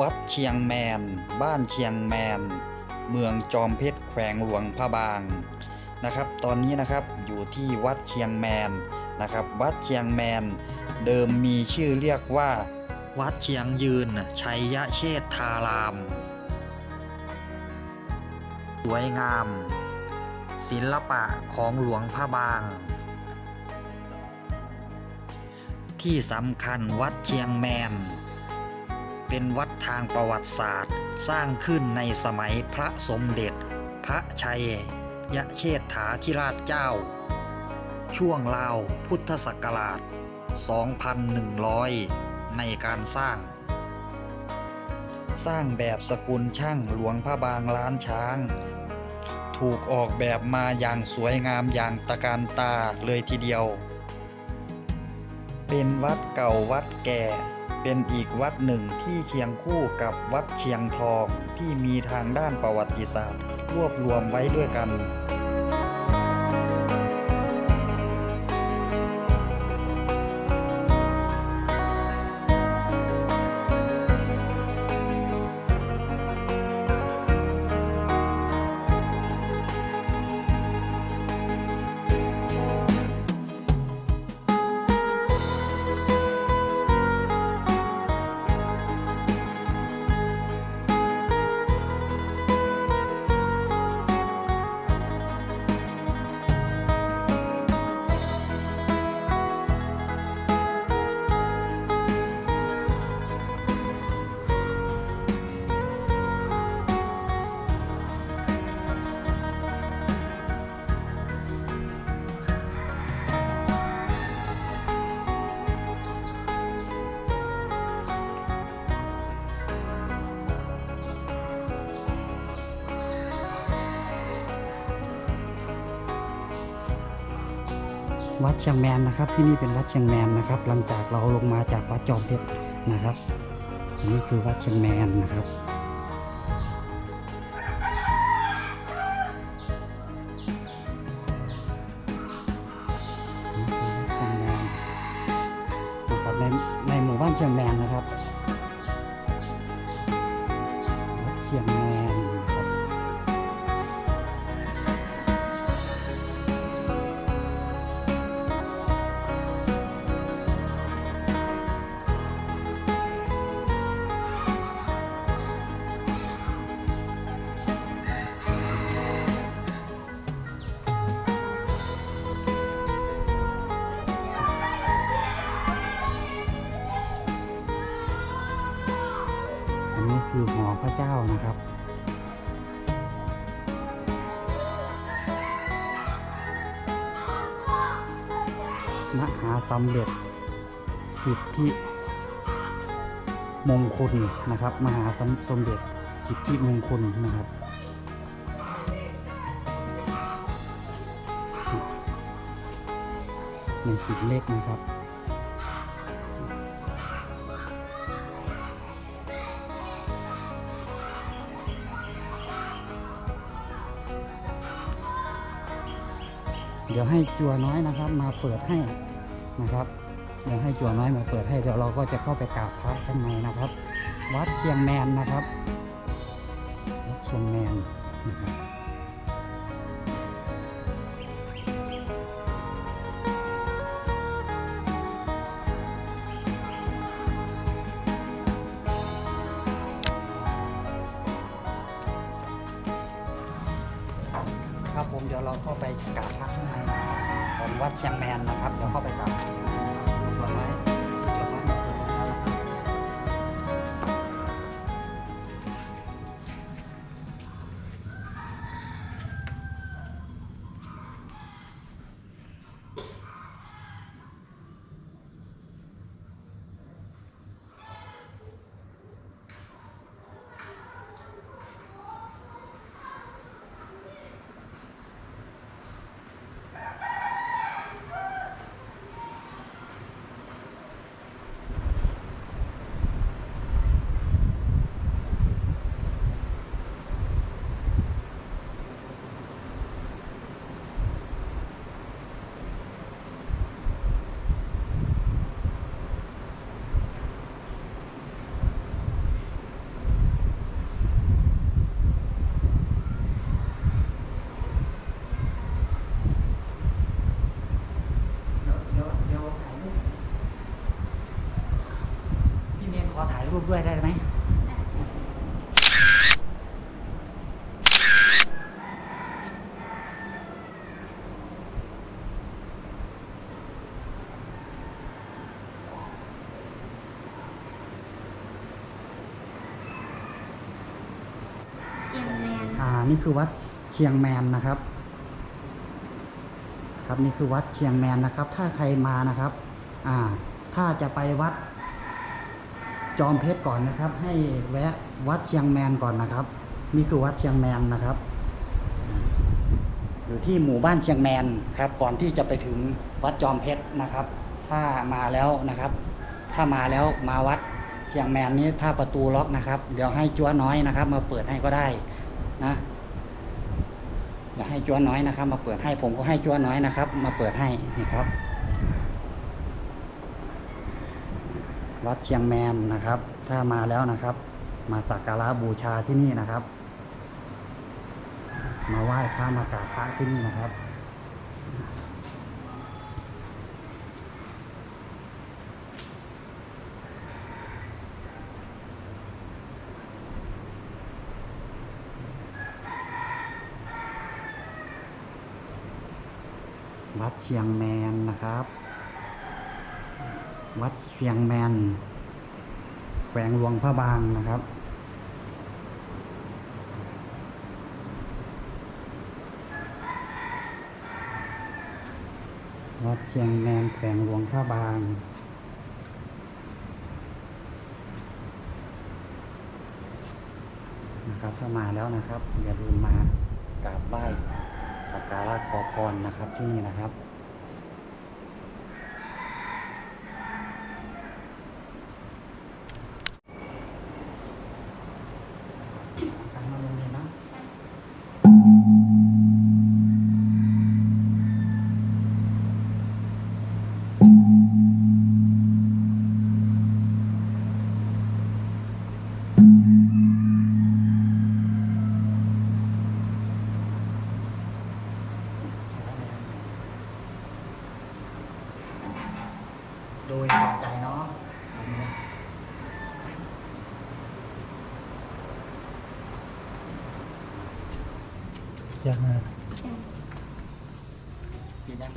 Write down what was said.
วัดเชียงแมน บ้านเชียงแมน เมืองจอมเพชรแขวงหลวงพระบางนะครับ ตอนนี้นะครับอยู่ที่วัดเชียงแมนนะครับ วัดเชียงแมน เดิมมีชื่อเรียกว่า วัดเชียงยืนชัยยะเชษฐาราม สวยงาม ศิลปะของหลวงพระบางที่สำคัญวัดเชียงแมน เป็นวัดทางประวัติศาสตร์ สร้างขึ้นในสมัยพระสมเด็จ พระชัยยเชษฐาธิราชเจ้า ช่วงราวพุทธศักราช 2,100 ในการสร้าง สร้างแบบสกุลช่างหลวงพระบางล้านช้าง ถูกออกแบบมาอย่างสวยงามอย่างตะการตาเลยทีเดียว เป็นวัดเก่าวัดแก่ เป็นอีกวัดหนึ่งที่เคียงคู่กับวัดเชียงทองที่มีทางด้านประวัติศาสตร์ รวบรวมไว้ด้วยกัน วัดเชียงแมนนะครับ ที่นี่เป็นวัดเชียงแมนนะครับ หลังจากเราลงมาจากวัดจอมเพชรนะครับนี่คือวัดเชียงแมนนะครับ นี้คือหอพระเจ้านะครับมหาสำเร็จสิทธิมงคลนะครับ มหาสำสมเด็จสิทธิมงคลนะครับในสิบเลขนะครับ เดี๋ยวให้จัวน้อยนะครับ มาเปิดให้นะครับเดี๋ยวให้จัวน้อยมาเปิดให้เดี๋ยวเราก็จะเข้าไปกราบพระข้างในนะครับ วัดเชียงแมนนะครับวัดเชียงแมนนะครับครับผมเดี๋ยวเราเข้าไปกราบพระ ผมวัดเชียงแมนนะครับ เดี๋ยวเข้าไปกัน ด้วยได้ไหมเชียงแมนอ่านี่คือวัดเชียงแมนนะครับ ครับนี่คือวัดเชียงแมนนะครับ ถ้าใครมานะครับ อ่า ถ้าจะไปวัด จอมเพชรก่อนนะครับ ให้แวะวัดเชียงแมนก่อนนะครับ นี่คือวัดเชียงแมนนะครับ อยู่ที่หมู่บ้านเชียงแมนครับ ก่อนที่จะไปถึงวัดจอมเพชรนะครับ ถ้ามาแล้วนะครับ ถ้ามาแล้วมาวัดเชียงแมนนี้ถ้าประตูล็อกนะครับ เดี๋ยวให้จัวน้อยนะครับ มาเปิดให้ก็ได้นะเดี๋ยวให้จัวน้อยนะครับ มาเปิดให้ผมก็ให้จัวน้อยนะครับ มาเปิดให้นี่ครับ วัดเชียงแมนนะครับ ถ้ามาแล้วนะครับ มาสักการะบูชาที่นี่นะครับ มาไหว้พระมากราบพระที่นี่นะครับวัดเชียงแมนนะครับ วัดเชียงแมนแขวงหลวงพระบางนะครับ วัดเชียงแมนแขวงหลวงพระบางนะครับถ้ามาแล้วนะครับ อย่าลืมมากราบไหว้สักการะขอพรนะครับที่นี่นะครับ โดยขอบใจเนาะจากะเปลี่ยนยัง